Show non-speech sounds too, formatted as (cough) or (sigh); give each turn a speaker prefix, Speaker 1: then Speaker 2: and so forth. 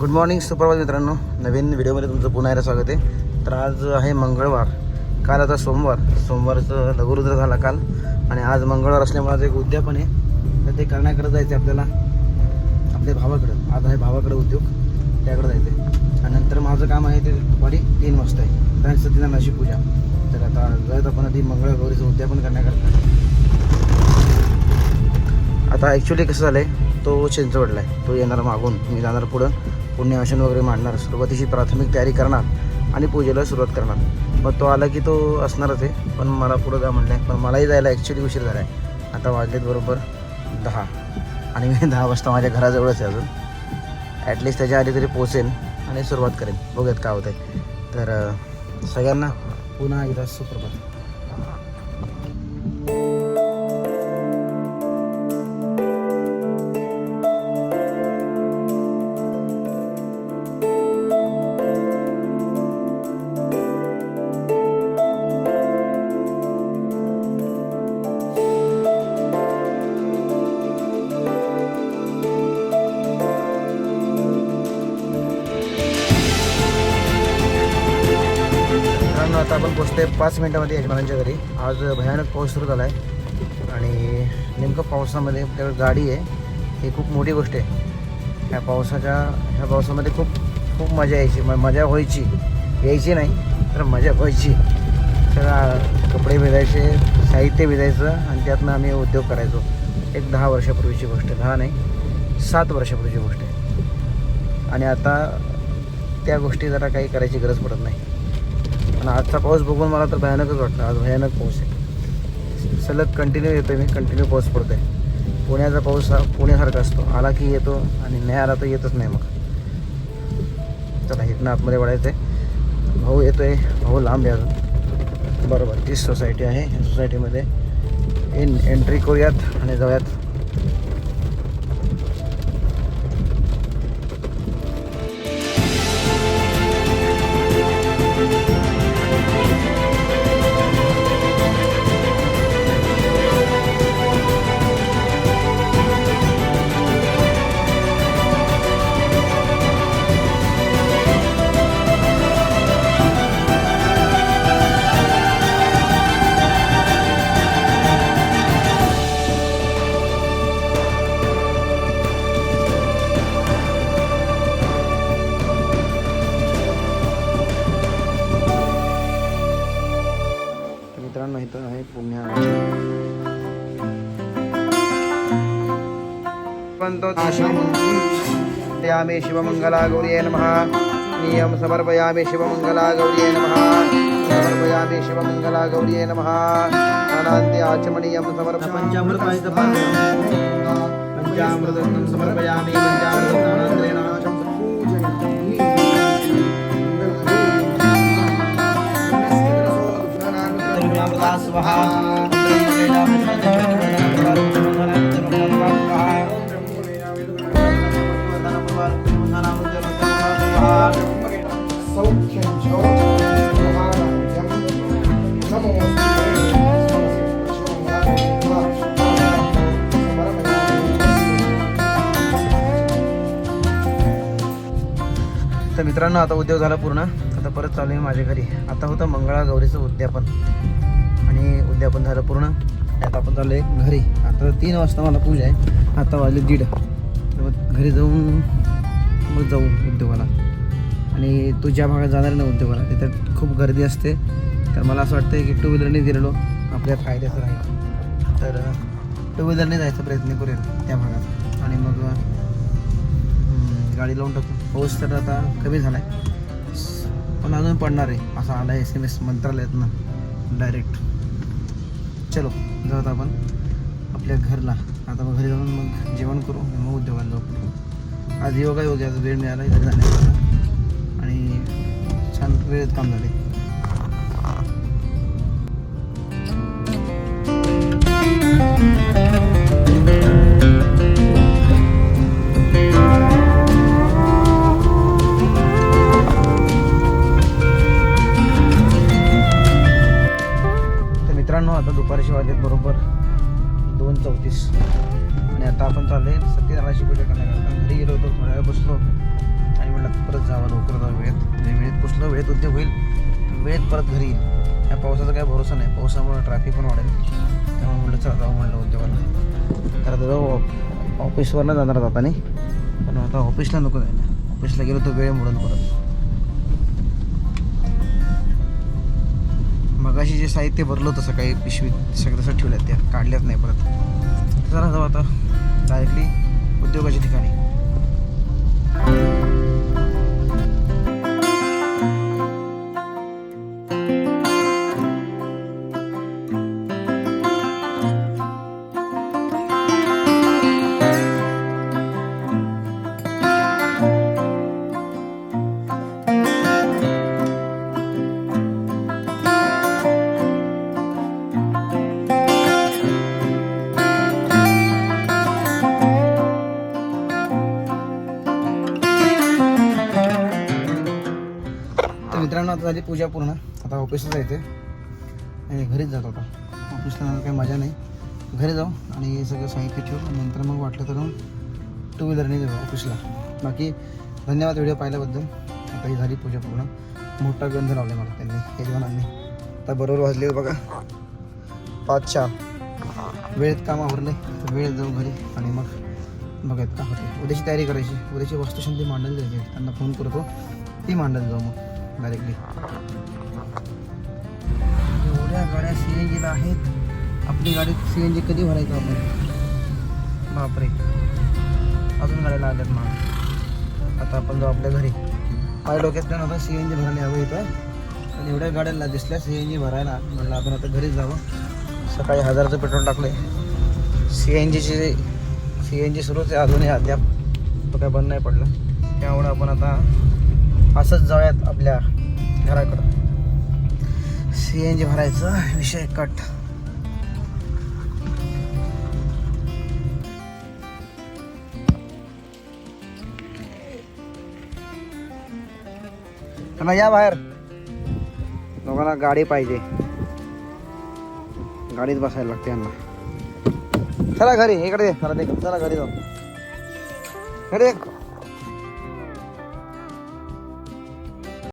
Speaker 1: Good morning सुप्रभात मित्रांनो. नवीन व्हिडिओमध्ये तुमचं पुन्हा एकदा स्वागत आहे. तर आज आहे मंगळवार. काल आता सोमवार. सोमवारचं लघुरुद्र झाला काल. आणि आज मंगळवार असल्यामुळे आज एक उद्यापन आहे. तर ते करण्याकडे जायचं आहे आपल्याला. आपल्या भावाकडं. आज आहे भावाकडे उद्योग. त्याकडे जायचं आहे आणि नंतर माझं काम आहे ते दुपारी तीन वाजता आहे. कारण नाशिक पूजा. तर आता जायचं आपण आधी मंगळगौरीचं उद्यापन करण्याकरता. आता ॲक्च्युली कसं झालं आहे तो चिंचवडला आहे. तो येणार मागून. मी जाणार पुढं. पुण्यवाशन वगैरे मांडणार. सुरुवातीची प्राथमिक तयारी करणार आणि पूजेला सुरुवात करणार. मग तो आला की तो असणारच आहे. पण मला पुढं जा म्हणलं आहे? पण मलाही जायला ॲक्च्युली उशीर झाला आहे आता वाजलेत बरोबर दहा. आणि मी (laughs) दहा वाजता माझ्या घराजवळच आहे अजून. ॲटलिस्ट त्याच्या आधी तरी पोचेन आणि सुरुवात करेन. बघूयात काय होतं आहे तर सगळ्यांना पुन्हा एकदा सुप्रभात. आपण पोचतोय पाच मिनिटामध्ये यजमानांच्या घरी. आज भयानक पाऊस सुरू झाला आहे आणि नेमकं पावसामध्ये आपल्याकडे गाडी आहे. ही खूप मोठी गोष्ट आहे. ह्या पावसाच्या ह्या पावसामध्ये खूप खूप मजा यायची. म मजा व्हायची. यायची नाही तर मजा व्हायची. तर कपडे भिजायचे साहित्य भिजायचं आणि त्यातनं आम्ही उद्योग करायचो. एक दहा वर्षापूर्वीची गोष्ट दहा नाही सात वर्षापूर्वीची गोष्ट आहे. आणि आता त्या गोष्टी जरा काही करायची गरज पडत नाही. पण आजचा पाऊस बघून मला तर भयानकच वाटतं आज भयानक पाऊस आहे. सलग कंटिन्यू येतो आहे मी कंटिन्यू पाऊस पडतो आहे पुण्याचा पाऊस हा पुण्यासारखा असतो. आला की येतो आणि नाही आला तर येतच नाही मग. चला इथनं आतमध्ये वाढायचं आहे भाऊ येतो आहे भाऊ लांब आहे अजून. बरोबर तीच सोसायटी आहे. या सोसायटीमध्ये इन एंट्री करूयात आणि जाऊयात. मित्रांनो इथं आहे पुण्या यामे शिवमंगला गौरी नमः. नियम समर्पयामे शिवमंगला गौरी नमः. समर्पयामे शिवमंगला गौरी नमः. अनान्ते आचमनीयं समर्पयामि.
Speaker 2: पंचामृताचं पात्र पंचामृतं
Speaker 1: तर मित्रांनो आता उद्योग झाला पूर्ण. आता परत चालू आहे माझ्या घरी. आता होतं मंगळागौरीचं उद्यापन. उद्या आपण झालं पूर्ण. आता आपण चाललो आहे घरी. आता तीन वाजता मला पूजा आहे. आता वाजले दीड. मग घरी जाऊन मग जाऊ उद्योगाला. आणि तू ज्या भागात जाणार ना उद्योगाला तिथे खूप गर्दी असते. तर मला असं वाटतं की टू व्हीलरने गेलेलो आपल्या फायद्याचं राहील. तर टू व्हीलरने जायचा प्रयत्न करूया त्या भागात. आणि मग गाडी लावून टाकू. पाऊस तर आता कमी झाला आहे पण अजून पडणार आहे. असा आला एस एम एस मंत्रालयातनं. डायरेक्ट चलो जाऊत आपण आपल्या घरला. आता मग घरी जाऊन मग जेवण करू मग उद्योगाला जाऊ आज योगा योग्याचा वेळ मिळाला इथे जाण्याचा आणि छान वेळेत काम झाले तर आपण चाललोय सत्यनारायणाची पूजा करण्याकरता घरी गेलो होतो थोड्या वेळ बसलो आणि म्हटलं परत जावं लवकर जाऊ वेळेत. वेळेत पोचलं वेळेत उद्योग होईल. वेळेत परत घरी येईल. या पावसाचा काही भरोसा नाही. पावसामुळे ट्रॅफिक पण वाढेल. त्यामुळे म्हटलं चला जाऊ म्हटलं उद्योगाला. तर आता जाऊ ऑफिसवरनं जाणार आता नाही पण आता ऑफिसला नको जायला. ऑफिसला गेलो तर वेळ मोडून परत. मगाशी जे साहित्य भरलं होतं सकाळी पिशवीत सगळं तसं ठेवल्यात त्या. काढल्याच नाही परत. जरा जाऊ आता. डायरेक्टली उद्योगाच्या ठिकाणी. झाली पूजा पूर्ण. आता ऑफिसला जायचं आणि घरीच जातो आता. ऑफिसला काही मजा नाही. घरी जाऊ आणि हे सगळं साहित्य ठेवू. नंतर मग वाटलं तर टू व्हीलरने जाऊ ऑफिसला बाकी धन्यवाद व्हिडिओ पाहिल्याबद्दल. आता ही झाली पूजा पूर्ण. मोठा गंध लावला मला त्यांनी. यजमानांनी आता बरोबर वाजले बघा. पाच चार वेळेत काम आवरले. तर वेळेत जाऊ घरी आणि मग बघायत का होते उद्याची तयारी करायची. उद्याची वस्तुशांती मांडायला द्यायची त्यांना फोन करतो. ती मांडायला जाऊ मग डायरेक्टली गाड्या सी एन जीला आहेत. आपली गाडी सी एन जी कधी भरायचं आपण? बापरे. अजून गाड्या लागल्यात मग. आता आपण जाऊ आपल्या घरी. माझ्या डोक्यात पण आपण सी एन जी भरायला यावं इथं. आणि एवढ्या गाड्यांना दिसल्या सी एन जी भरायला. म्हणलं आपण आता घरीच जावं. सकाळी हजारचं पेट्रोल टाकले सी एन जीची सी एन जी सुरूच आहे अजूनही अद्याप. तो काय बंद नाही पडला. त्यामुळे आपण आता असंच जाऊयात आपल्या घराकडं. सी एन जी भरायचं विषय कट चला या बाहेर. लोकांना गाडी पाहिजे. गाडीत बसायला लागते यांना. चला घरी इकडे चला चला घरी जाऊ. घरी